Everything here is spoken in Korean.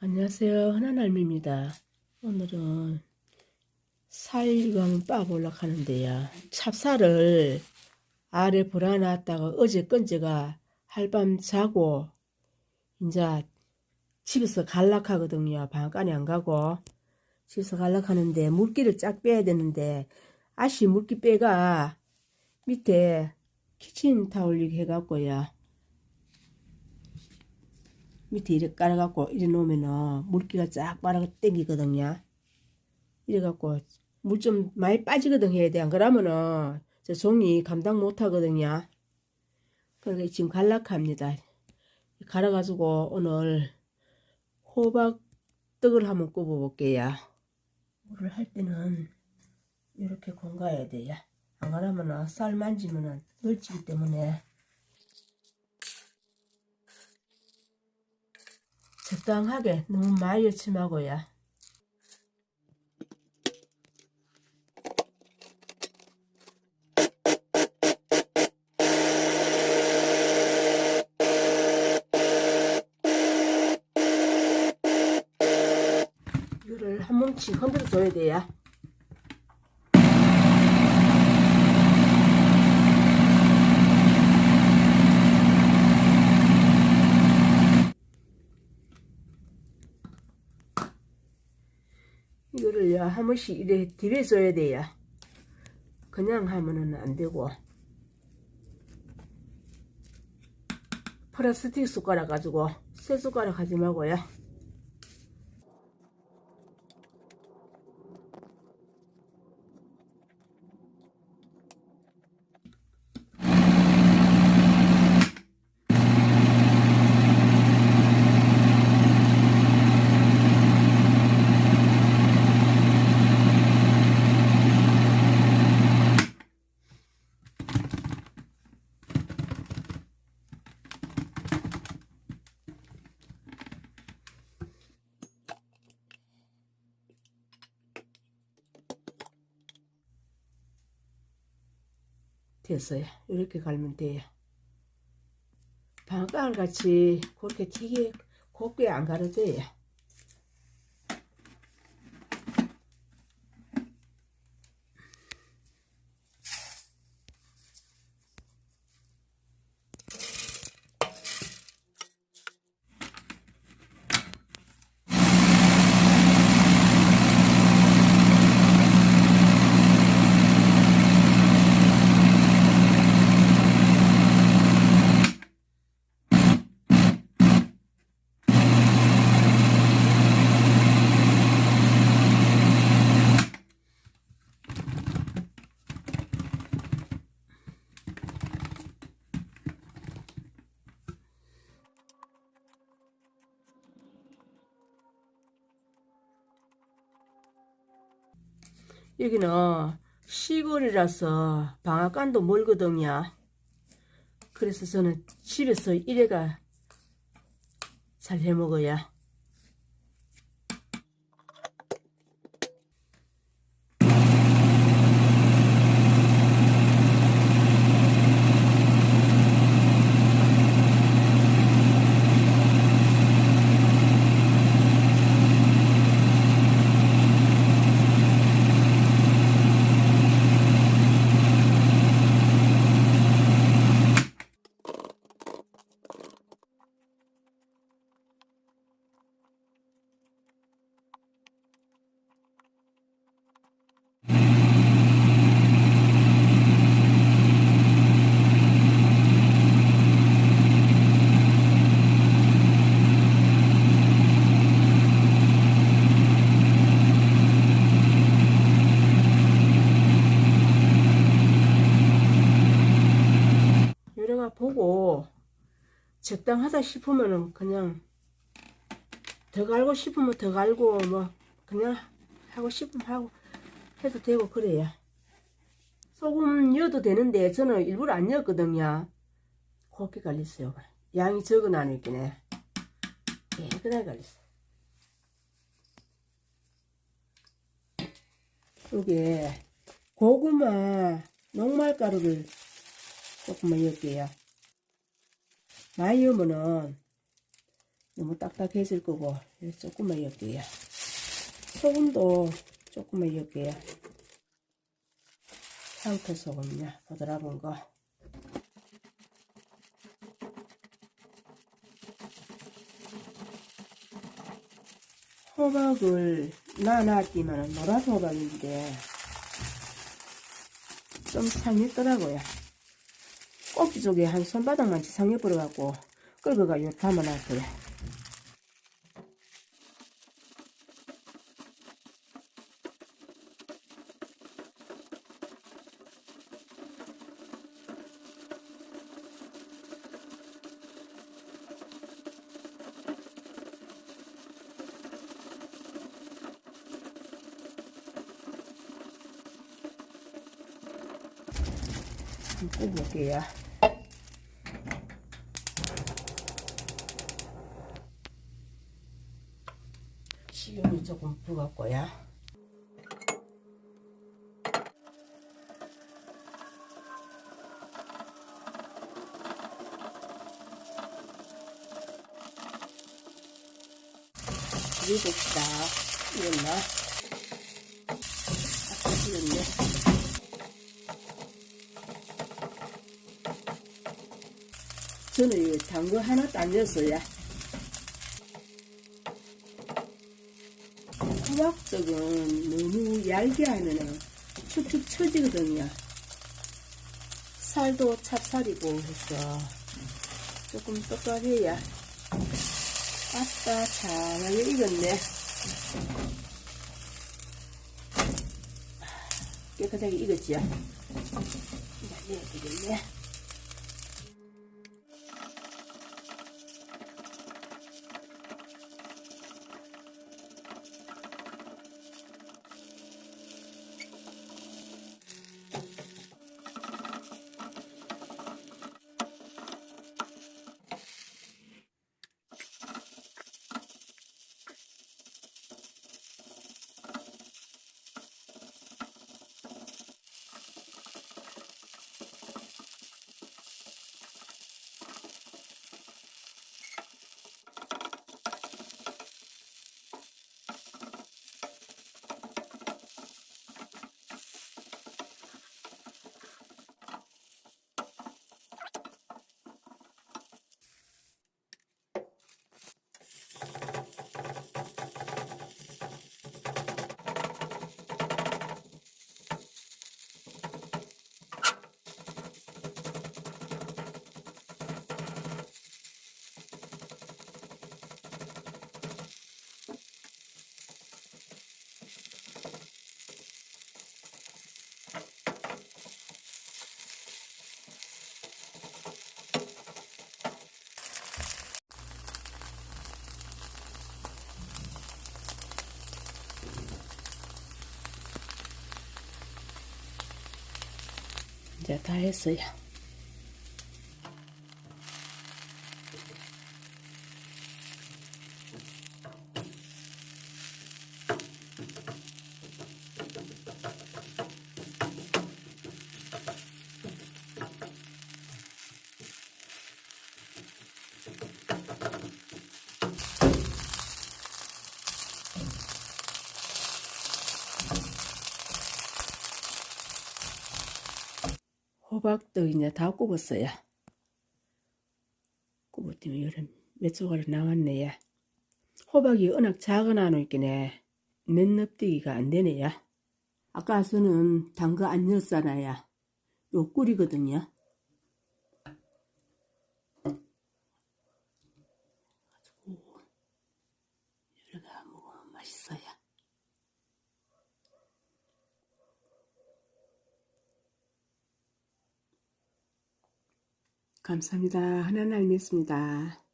안녕하세요. 흔한할미입니다. 오늘은 살감 빠보려고 하는데요. 찹쌀을 아래 불어놨다가 어제 건제가 할밤 자고 이제 집에서 갈락하거든요. 방앗간에 안 가고 집에서 갈락하는데 물기를 쫙 빼야 되는데 아씨 물기 빼가 밑에 키친타올리게 해갖고요. 밑에 이렇게 깔아갖고 이래 놓으면은 물기가 쫙 빨아 땡기거든요. 이래갖고 물 좀 많이 빠지거든 해야 돼. 안 그러면은 저 종이 감당 못 하거든요. 그러니까 지금 갈락합니다. 갈아가지고 오늘 호박떡을 한번 굽어볼게요. 물을 할 때는 이렇게 공가야 돼요. 안 그러면은 쌀 만지면은 널치기 때문에 적당하게 너무 많이 여침하고요. 이거를 한 뭉치 흔들어 줘야 돼요. 이거를 요 한 번씩 이래 디벼줘야 돼요. 그냥 하면은 안 되고 플라스틱 숟가락 가지고 새 숟가락 하지 말고요. 됐어요. 이렇게 갈면 돼요. 방앗간 같이 그렇게 되게 곱게 안 갈아줘요. 여기는 시골이라서 방앗간도 멀거든요. 그래서 저는 집에서 이래가 잘 해먹어요. 요래가 보고 적당하다 싶으면은 그냥 더 갈고 싶으면 더 갈고 뭐 그냥 하고 싶으면 하고 해도 되고 그래요. 소금 넣어도 되는데 저는 일부러 안 넣었거든요. 곱게 갈렸어요. 양이 적은 아니긴 깨끗하게 갈렸어요. 여기에 고구마 녹말가루를 조금만 넣을게요. 많이 넣으면은 너무 딱딱해질 거고 조금만 엮게요. 소금도 조금만 엮게요. 향토 소금요. 부드러운 거. 호박을 나놨지만 노란 호박인데 좀 상했더라고요. 꼭지 쪽에 한 손바닥만치 상해버려갖고 끌고가 요 담아놨어요. 굽을게요. 식용유 조금 부었고요. 그리고 딱 익었나? 아, 익었네. 저는 단거 하나도 안 넣었어요. 호박죽은 너무 얇게 하면은 축축 처지거든요. 살도 찹쌀이고 해서 조금 똑똑해야 아따 잘하게 익었네. 깨끗하게 익었지요. 이제 내야 되겠네. 이제 다했 호박도 이제 다 굽었어요. 굽었더니 몇 조각 나왔네요. 호박이 워낙 작은 노있기네 넷넙뛰기가 안 되네요. 아까 저는 단거안 넣었잖아요. 요 꿀이거든요. 여러가 먹으면 맛있어요. 감사합니다. 하나님 알겠습니다.